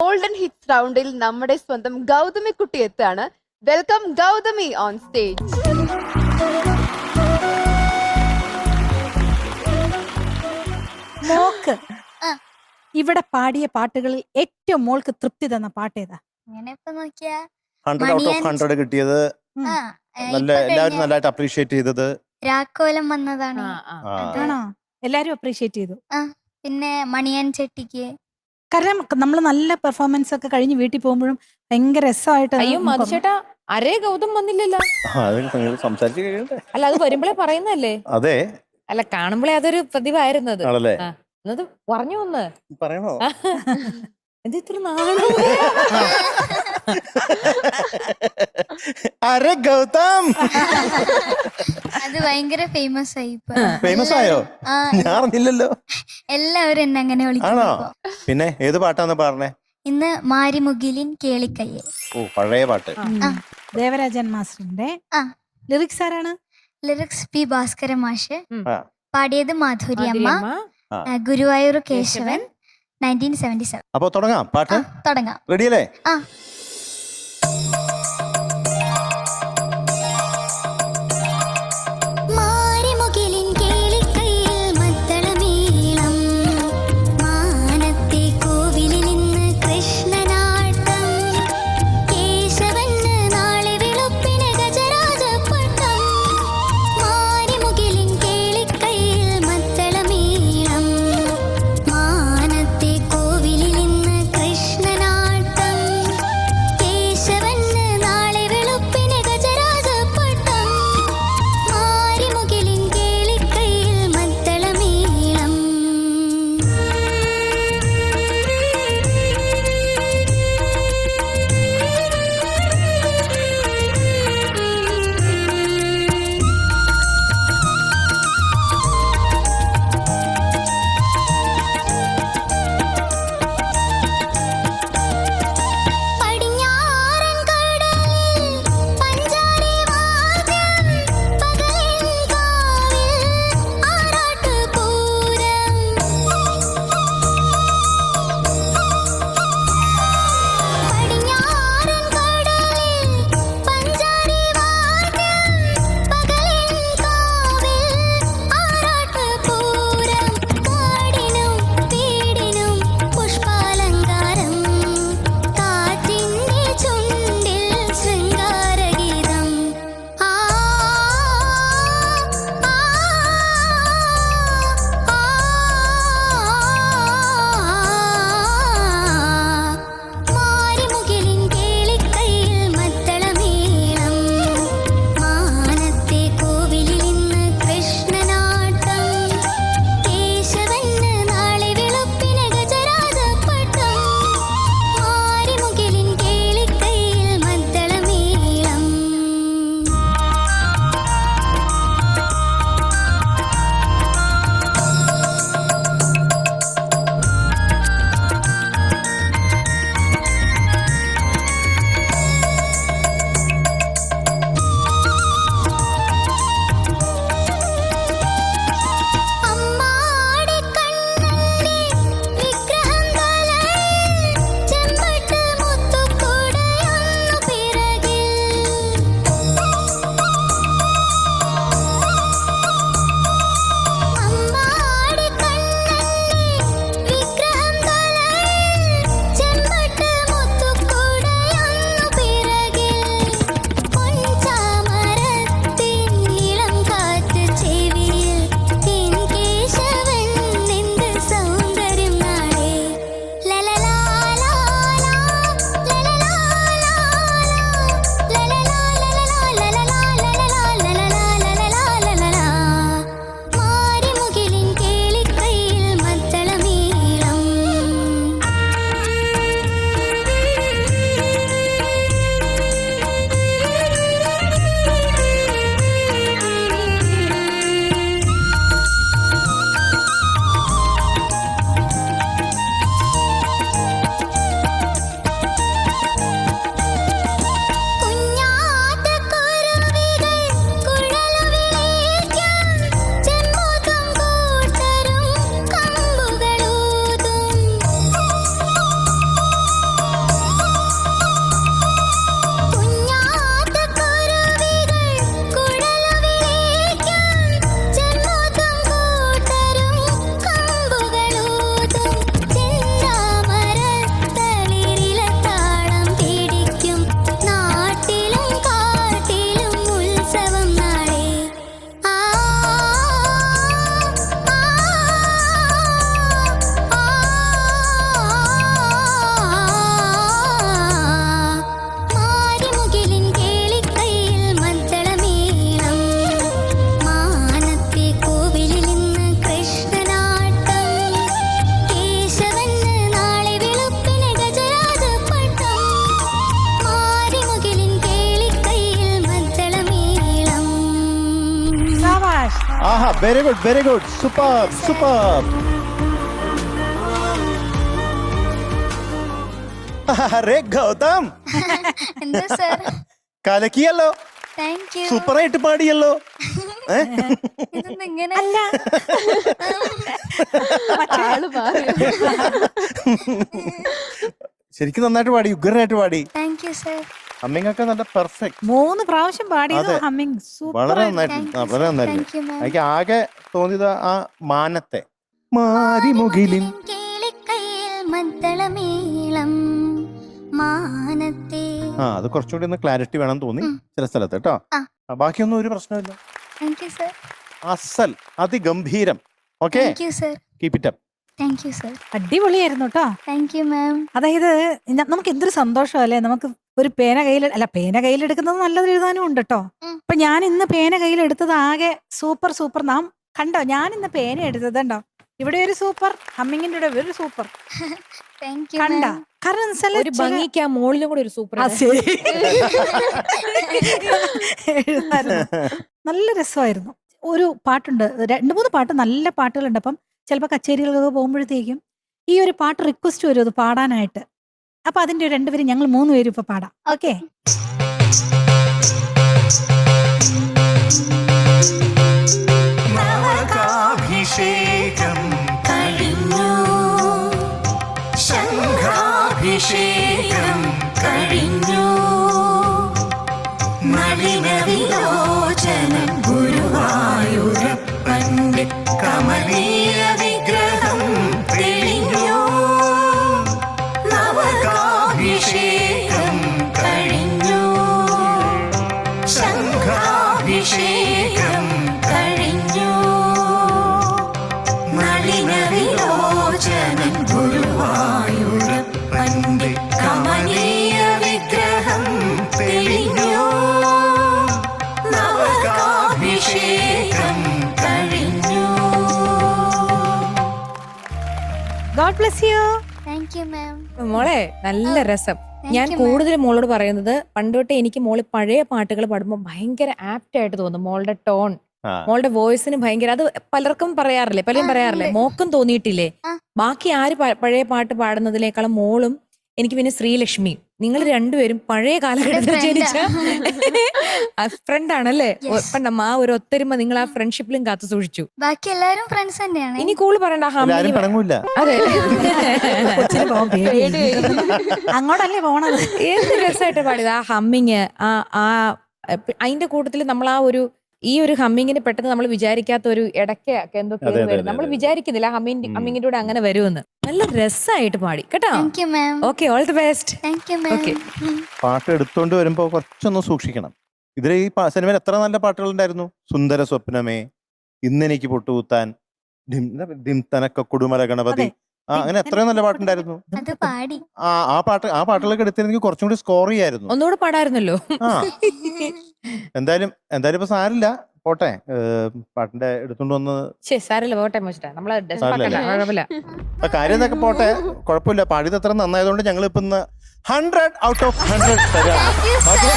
Golden hit റൗണ്ടിൽ നമ്മുടെ സ്വന്തം ഗൗതമി കുട്ടി എത്താണ്. Welcome Gautami on stage mock ഇവിടെ പാടിയ പാട്ടുകളിൽ ഏറ്റവും മോൾക്ക് തൃപ്തി തന്ന പാട്ട് ഏതാ അങ്ങനെ ഇപ്പൊ നോക്കിയാ ഹൺഡ്രഡ് ഔട്ട് ഓഫ് ഹൺഡ്രഡ് കിട്ടിയത് ആ ഏ, നല്ല ഇപ്പൊ എല്ലാവരും കഴിഞ്ഞ. നല്ലതായിട്ട് അപ്രീഷിയേറ്റ് ചെയ്തത്. രാക്കോലം വന്നതാണ്. ആണോ? എല്ലാരും അപ്രീഷിയേറ്റ് ചെയ്തു. പിന്നെ മണിയൻ ചെട്ടിക്ക്. കാരണം നമ്മൾ നല്ല പെർഫോമൻസ് ഒക്കെ കഴിഞ്ഞ് വീട്ടിൽ പോകുമ്പോഴും ഭയങ്കര രസമായിട്ട് അയ്യോ അരേ ഗൗതം വന്നില്ലല്ലോ. കഴിയട്ടെ. അല്ല അത് വരുമ്പോഴേ പറയുന്നല്ലേ അതെ. അല്ല കാണുമ്പോഴേ അതൊരു പതിവായിരുന്നത്. അത് ആ. എന്നത് പറഞ്ഞു ഒന്ന്. പറയണോ? എന്ത് ഇത്ര നാളെ? അരെ ഗൗതം. അത് ഭയങ്കര ഫേമസ് ആയി ഇപ്പൊ. ഫേമസ് ആയോ? ആ. ഞാൻ അറിഞ്ഞില്ലല്ലോ. എല്ലാവരും എന്നെ അങ്ങനെ ആണോ? ഇപ്പൊ. പിന്നെ ഏത് പാട്ടാന്ന് പറഞ്ഞേ ഇന്ന് മാരിമുകിലിൻ കേളിക്കയ്യൽ. ഓ പഴയ പാട്ട്. ആ. ദേവരാജൻ മാസ്റ്ററിന്റെ ആ. ലിറിക്സ് ആരാണ്? ലിറിക്സ് പി ഭാസ്കര മാഷ്. ആ. പാടിയത് മാധുരി അമ്മ മാധുര്യമ്മ. ആ, Guruvayur Keshavan nineteen seventy seven അപ്പൊ തുടങ്ങാം പാട്ട്. തുടങ്ങാം. റെഡിയല്ലേ ആ. Very good very good super super അരേ ഗൗതം എന്താ സർ? കലക്കിയല്ലോ. സൂപ്പറായിട്ട് പാടിയല്ലോ. മാറി ശരിക്കും നന്നായിട്ട് പാടി ഉഗ്രനായിട്ട് പാടി. താങ്ക് യു സർ അമ്മിങ്ങൊക്കെ നല്ല പെർഫെക്റ്റ് മൂന്ന് പ്രാവശ്യം പാടിയത് അതെ. ഹമ്മിങ്. സൂപ്പർ വളരെ നന്നായിട്ട് ആ, വളരെ നന്നായിട്ട്. താങ്ക് യു മാം എനിക്ക് ആകെ തോന്നിയത് ആ മാനത്തെ. മാരിമുകിലിൻ കേളിക്കയിൽ മദ്ദളമേളം. മാനത്തെ. ആ അത് കുറച്ചുകൂടി ഒന്ന് ക്ലാരിറ്റി വേണം തോന്നി ഉം. ചില സ്ഥലത്ത് കേട്ടോ. ആ. ആ, ബാക്കിയൊന്നും ഒരു പ്രശ്നമില്ല താങ്ക് യു സർ അസൽ അതിഗംഭീരം. Okay? Thank you sir keep it up thank you sir അടിപൊളിയായിരുന്നു കേട്ടോ. താങ്ക് യു മാം അതായത് ഞ- നമുക്ക് എന്തൊരു സന്തോഷം അല്ലേ നമുക്ക് ഒരു പേന കയ്യിൽ അല്ല പേന കയ്യിലെടുക്കുന്നത് നല്ലത് എഴുതാനും ഉണ്ട് കേട്ടോ ഉം. അപ്പൊ ഞാൻ ഇന്ന് പേന കയ്യിലെടുത്തത് ആകെ സൂപ്പർ സൂപ്പർ. നാം കണ്ടോ? ഞാൻ ഇന്ന് പേന എടുത്തത് കണ്ടോ? ഇവിടെ ഒരു സൂപ്പർ ഹമ്മിങ്ങിന്റെ ഇവിടെ ഒരു സൂപ്പർ. താങ്ക് യു കണ്ട? മാം കാരണം എന്ന് വെച്ചാൽ ഒരു ചില- ഭംഗിക്ക് ആ മുകളിലും കൂടെ ഒരു സൂപ്പർ ആ, ശരി. എഴുതായിരുന്നു. നല്ല രസമായിരുന്നു. ഒരു പാട്ടുണ്ട് രണ്ട് മൂന്ന് പാട്ട് നല്ല പാട്ടുകളുണ്ട്. അപ്പം ചിലപ്പോൾ കച്ചേരികളൊക്കെ പോകുമ്പോഴത്തേക്കും ഈ ഒരു പാട്ട് റിക്വസ്റ്റ് വരും അത് പാടാനായിട്ട്. അപ്പൊ അതിന്റെ രണ്ടുപേരും ഞങ്ങൾ മൂന്ന് പേരും ഇപ്പൊ പാടാം. Okay god bless you thank you ma'am മോളെ നല്ല രസം. ഞാൻ കൂടുതൽ മോളോട് പറയുന്നത് പണ്ടോട്ടെ എനിക്ക് മോൾ പഴയ പാട്ടുകൾ പാടുമ്പോൾ ഭയങ്കര ആപ്റ്റ് ആയിട്ട് തോന്നും. മോളുടെ ടോൺ മോളുടെ വോയിസിന് ഭയങ്കര അത് പലർക്കും പറയാറില്ലേ പലരും പറയാറില്ലേ? മോക്കും തോന്നിയിട്ടില്ലേ? ബാക്കി ആര് പഴയ പാട്ട് പാടുന്നതിനേക്കാളും മോളും എനിക്ക് പിന്നെ ശ്രീലക്ഷ്മി. നിങ്ങൾ രണ്ടുപേരും പഴയ കാലഘട്ടത്തിൽ friend. ജനിച്ച. ഫ്രണ്ട് ആണല്ലേ. പണ്ടം ആ ഒരു ഒത്തൊരുമ നിങ്ങൾ ആ ഫ്രണ്ട്ഷിപ്പിലും കാത്തു സൂക്ഷിച്ചു. ബാക്കി എല്ലാരും ഫ്രണ്ട്സ് തന്നെയാണ്. ഇനി കൂൾ പറയണ്ട അതെ. അങ്ങോട്ടല്ലേ പോണത്? ഏത് രസമായിട്ട് പാടിയത്? ആ ഹമ്മിങ് ആ ആ അതിന്റെ കൂട്ടത്തിൽ നമ്മൾ ആ ഒരു ഈ ഒരു ഹമ്മിങ്ങിന് പെട്ടെന്ന് നമ്മൾ വിചാരിക്കാത്ത ഒരു ഇടയ്ക്ക് എന്തോ വരും നമ്മൾ. വിചാരിക്കുന്നില്ല ഹമ്മിങ് ഹമ്മിങ്ങിന്റെ കൂടെ അങ്ങനെ വരുമെന്ന്. നല്ല രസമായിട്ട് പാടി കേട്ടോ? Okay all the best. പാട്ട് എടുത്തോണ്ട് വരുമ്പോ കുറച്ചൊന്ന് സൂക്ഷിക്കണം. ഇതിലെ ഈ സിനിമയിൽ എത്ര നല്ല പാട്ടുകൾ ഉണ്ടായിരുന്നു സുന്ദര സ്വപ്നമേ ഇന്നെനിക്ക് പൊട്ടുകുത്താൻ ഡിം- തനക്ക കുടുമല ഗണപതി. ആ അങ്ങനെ എത്രയും നല്ല പാട്ടുണ്ടായിരുന്നു. അത് പാടി. ആ ആ പാട്ട് ആ പാട്ടുകളൊക്കെ എടുത്തിരുന്നെങ്കിൽ കുറച്ചും കൂടി സ്കോർ ചെയ്യായിരുന്നു. ഒന്നുകൂടെ പാടായിരുന്നല്ലോ. ആ. എന്തായാലും എന്തായാലും ഇപ്പൊ സാരില്ല പോട്ടെ. പാട്ടിന്റെ എടുത്തോണ്ട് വന്ന് ശരി സാരല്ല പോട്ടെ മോശം നമ്മൾ സാരമില്ല. കുഴപ്പമില്ല. ആ കാര്യം എന്നൊക്കെ പോട്ടെ? കുഴപ്പമില്ല. പാടിയത് അത്ര നന്നായതുകൊണ്ട് ഞങ്ങൾ ഇപ്പൊ ഇന്ന് ഹൺഡ്രഡ് ഔട്ട് ഓഫ് ഹൺഡ്രഡ് തരാം. Okay.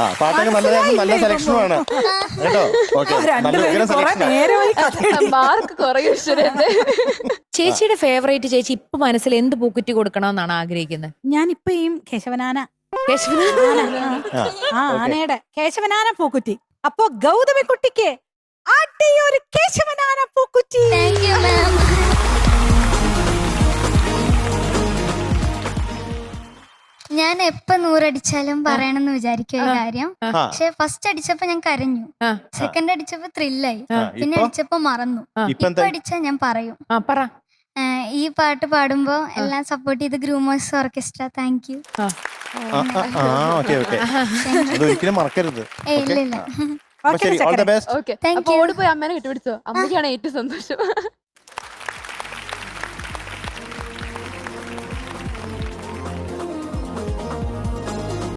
ആ പാട്ടൊക്കെ നല്ലതായിരുന്നു നല്ല സെലക്ഷനുമാണ്. കേട്ടോ? ഓക്കെ നല്ല ഉഗ്രം സെലക്ഷൻ മാർക്ക് കുറയും ഈശ്വരന്റെ ചേച്ചിയുടെ ഫേവറേറ്റ് ചേച്ചി ഇപ്പൊ മനസ്സിൽ എന്ത് പൂക്കുറ്റി കൊടുക്കണമെന്നാണ് ആഗ്രഹിക്കുന്നത്? ഞാനിപ്പോ ഈ കേശവനാന ആനയുടെ. കേശവനാന പൂക്കുറ്റി. അപ്പോ ഗൗതമി കുട്ടിക്ക് ഒരു കേശവനാന പൂക്കുറ്റി. ഞാൻ എപ്പോ നൂറടിച്ചാലും പറയണമെന്ന് വിചാരിക്കും ഒരു കാര്യം. പക്ഷെ ഫസ്റ്റ് അടിച്ചപ്പോ ഞാൻ കരഞ്ഞു. സെക്കൻഡ് അടിച്ചപ്പോ ത്രില്ലായി പിന്നെ അടിച്ചപ്പോ മറന്നു. ഇപ്പൊ അടിച്ചാ ഞാൻ പറയും. ആ പറ. ഈ പാട്ട് പാടുമ്പോ എല്ലാം സപ്പോർട്ട് ചെയ്ത് ഗ്രൂമേഴ്സ് ഓർക്കസ്ട്ര താങ്ക് യു ആ. ആ ആ ഓക്കെ ഓക്കെ. അതൊരിക്കലും മറക്കരുത്. ശരി ഓൾ ദ ബെസ്റ്റ് ഓക്കെ അപ്പൊ. ഓടിപ്പോയി അമ്മേനെ കെട്ടിപ്പിടിച്ചോ. അമ്മയ്ക്കാണ് ഏറ്റവും സന്തോഷം.